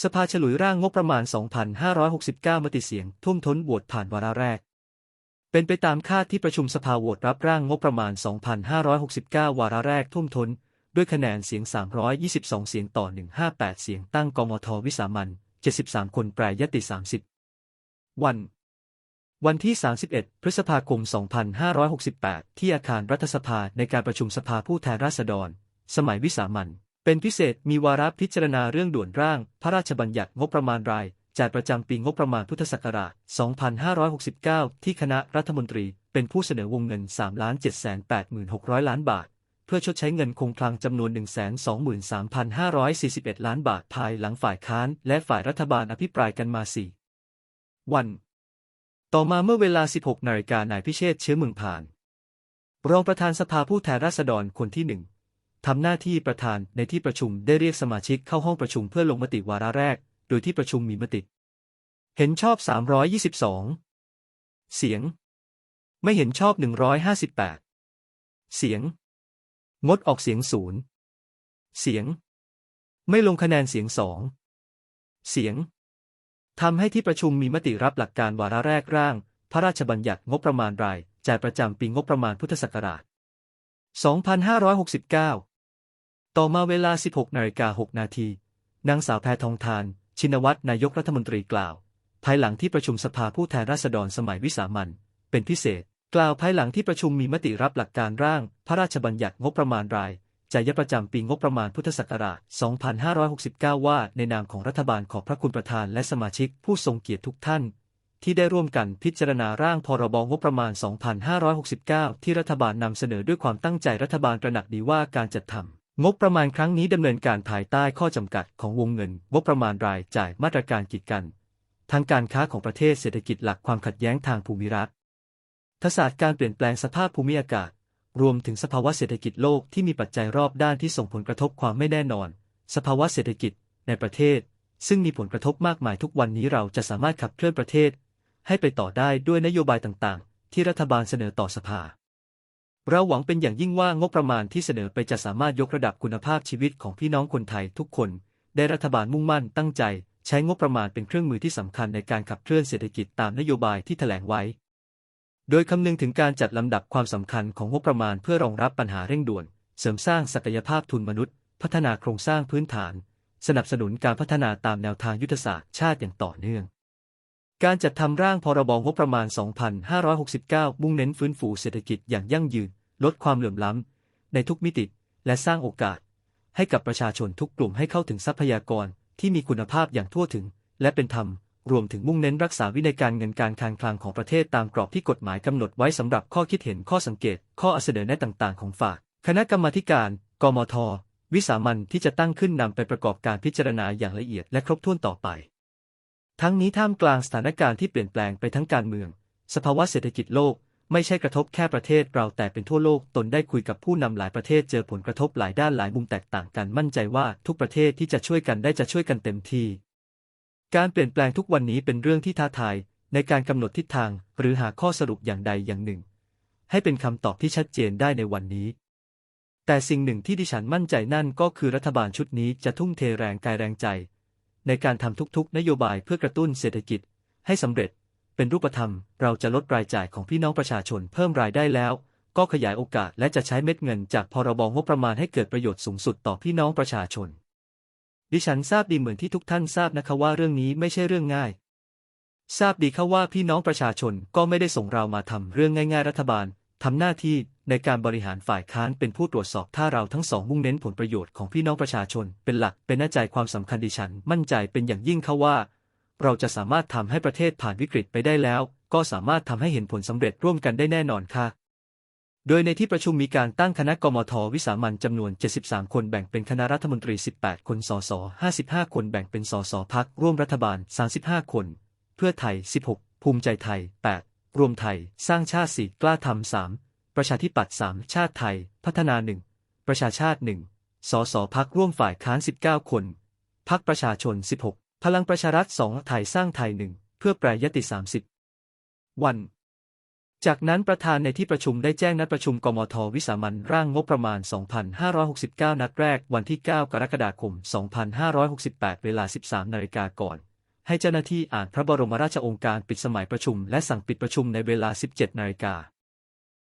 สภาฉลุยร่างงบประมาณ 2,569 มติเสียง ทุ่มท้นโหวตผ่านวาระแรก เป็นไปตามคาดที่ประชุมสภาโหวตรับร่างงบประมาณ 2,569 วาระแรกทุ่มท้น ด้วยคะแนนเสียง 322 เสียงต่อ 158 เสียงตั้งกมทวิสามัน73 คนแปรยติ 30 วัน วันที่ 31 พฤษภาคม 2568 ที่อาคารรัฐสภาในการประชุมสภาผู้แทนราษฎร สมัยวิสามัน เป็นพิเศษมีวาระพิจารณาเรื่องด่วนร่าง พระราชบัญญัติงบประมาณรายจ่ายประจำปีงบประมาณพุทธศักราช 2569 ที่คณะรัฐมนตรีเป็นผู้เสนอวงเงิน 3 7 8 6 0 0ล้านบาท เพื่อชดใช้เงินคงคลังจำนวน 123,541 ล้านบาทภายหลังฝ่ายค้านและฝ่ายรัฐบาลอภิปรายกันมา4วัน ต่อมาเมื่อเวลา 16 นาฬิกานายพิเชษเชื้อเมืองผ่าน รองประธานสภาผู้แทนราษฎรคนที่หนึ่ง ทำหน้าที่ประธานในที่ประชุมได้เรียกสมาชิกเข้าห้องประชุมเพื่อลงมติวาระแรก โดยที่ประชุมมีมติ เห็นชอบ 322 เสียง ไม่เห็นชอบ 158 เสียง งดออกเสียงศูนย์เสียง ไม่ลงคะแนนเสียงสอง เสียงทำให้ที่ประชุมมีมติรับหลักการวาระแรกร่าง พระราชบัญญัติงบประมาณรายจ่ายประจำปีงบประมาณพุทธศักราช 2569 ต่อมาเวลา 16นาฬิกา6นาทีนางสาวแพทองทาน ชินวัตรนายกรัฐมนตรีกล่าว ภายหลังที่ประชุมสภาผู้แทนราษฎรสมัยวิสามันเป็นพิเศษ กล่าวภายหลังที่ประชุมมีมติรับหลักการร่าง พระราชบัญญัติงบประมาณรายจ่ายประจำปีงบประมาณพุทธศักราช 2569 ว่าในนามของรัฐบาลขอบพระคุณประธานและสมาชิกผู้ทรงเกียรติทุกท่าน ที่ได้ร่วมกันพิจารณาร่างพรบงบประมาณ 2569 ที่รัฐบาลนำเสนอด้วยความตั้งใจรัฐบาลตระหนักดีว่าการจัดทำ งบประมาณครั้งนี้ดำเนินการภายใต้ข้อจำกัดของวงเงินงบประมาณรายจ่ายมาตรการกีดกันทางการค้าของประเทศเศรษฐกิจหลักความขัดแย้งทางภูมิรัฐทศาสตร์การเปลี่ยนแปลงสภาพภูมิอากาศ รวมถึงสภาวะเศรษฐกิจโลกที่มีปัจจัยรอบด้านที่ส่งผลกระทบความไม่แน่นอน สภาวะเศรษฐกิจในประเทศ ซึ่งมีผลกระทบมากมายทุกวันนี้เราจะสามารถขับเคลื่อนประเทศ ให้ไปต่อได้ด้วยนโยบายต่างๆ ที่รัฐบาลเสนอต่อสภา เราหวังเป็นอย่างยิ่งว่างบประมาณที่เสนอไปจะสามารถยกระดับคุณภาพชีวิตของพี่น้องคนไทยทุกคน ได้รัฐบาลมุ่งมั่นตั้งใจ ใช้งบประมาณเป็นเครื่องมือที่สำคัญในการขับเคลื่อนเศรษฐกิจตามนโยบายที่แถลงไว้ โดยคำนึงถึงการจัดลำดับความสำคัญของงบประมาณเพื่อรองรับปัญหาเร่งด่วน เสริมสร้างศักยภาพทุนมนุษย์ พัฒนาโครงสร้างพื้นฐาน สนับสนุนการพัฒนาตามแนวทางยุทธศาสตร์ชาติอย่างต่อเนื่อง การจัดทำร่างพรบงบประมาณ 2569 มุ่งเน้นฟื้นฟูเศรษฐกิจอย่างยั่งยืน ลดความเหลื่อมล้ำ ในทุกมิติ และสร้างโอกาส ให้กับประชาชนทุกกลุ่มให้เข้าถึงทรัพยากรที่มีคุณภาพอย่างทั่วถึง และเป็นธรรม รวมถึงมุ่งเน้นรักษาวินัยการเงินการคลังคลังของประเทศตามกรอบที่กฎหมายกำหนดไว้สำหรับข้อคิดเห็นข้อสังเกต ข้อเสนอแนะต่างๆ ของฝากคณะกรรมาธิการ กมท วิสามันที่จะตั้งขึ้นนำไปประกอบการพิจารณาอย่างละเอียดและครบถ้วนต่อไป ทั้งนี้ท่ามกลางสถานการณ์ที่เปลี่ยนแปลงไปทั้งการเมือง สภาวะเศรษฐกิจโลกไม่ใช่กระทบแค่ประเทศเราแต่เป็นทั่วโลกตนได้คุยกับผู้นำหลายประเทศเจอผลกระทบหลายด้านหลายมุมแตกต่างกันมั่นใจว่าทุกประเทศที่จะช่วยกันได้จะช่วยกันเต็มที่ การเปลี่ยนแปลงทุกวันนี้เป็นเรื่องที่ท้าทายในการกำหนดทิศทางหรือหาข้อสรุปอย่างใดอย่างหนึ่ง ให้เป็นคำตอบที่ชัดเจนได้ในวันนี้ แต่สิ่งหนึ่งที่ดิฉันมั่นใจนั่นก็คือรัฐบาลชุดนี้จะทุ่มเทแรงกายแรงใจ ในการทำทุกๆ นโยบายเพื่อกระตุ้นเศรษฐกิจ ให้สำเร็จ เป็นรูปธรรม เราจะลดรายจ่ายของพี่น้องประชาชนเพิ่มรายได้แล้ว ก็ขยายโอกาสและจะใช้เม็ดเงินจากพรบงบประมาณให้เกิดประโยชน์สูงสุดต่อพี่น้องประชาชน ดิฉันทราบดีเหมือนที่ทุกท่านทราบนะคะว่าเรื่องนี้ไม่ใช่เรื่องง่าย ทราบดีค่ะว่าพี่น้องประชาชนก็ไม่ได้ส่งเรามาทำเรื่องง่าย ๆ รัฐบาลทำหน้าที่ ในการบริหารฝ่ายค้านเป็นผู้ตรวจสอบถ้าเราทั้งสองมุ่งเน้นผลประโยชน์ของพี่น้องประชาชน เป็นหลักเป็นหน้าใจความสำคัญดิฉัน มั่นใจเป็นอย่างยิ่งค่ะว่า เราจะสามารถทำให้ประเทศผ่านวิกฤตไปได้แล้ว ก็สามารถทำให้เห็นผลสำเร็จร่วมกันได้แน่นอนค่ะ โดยในที่ประชุมมีการตั้งคณะกมทวิสามันจำนวน 73 คนแบ่งเป็นคณะรัฐมนตรี 18 คนสส55 คนแบ่งเป็นสสพักร่วมรัฐบาล 35 คน เพื่อไทย 16 ภูมิใจไทย 8 รวมไทย สร้างชาติ4กล้าทำ3 ประชาธิปัตย์3ชาติไทย พัฒนา1ประชาชาติ1สสพักร่วมฝ่ายค้าน 19 คน พักประชาชน 16 พลังประชารัฐ2ไทยสร้างไทย1เพื่อแปรยติ 30 วัน จากนั้นประธานในที่ประชุมได้แจ้งนัดประชุมกมทวิสามัญร่างงบประมาณ 2569 นัดแรกวันที่ 9 กรกฎาคม 2568 เวลา 13 นาฬิกาก่อน ให้เจ้าหน้าที่อ่านพระบรมราชโองการปิดสมัยประชุม และสั่งปิดประชุมในเวลา 17 นาฬิกา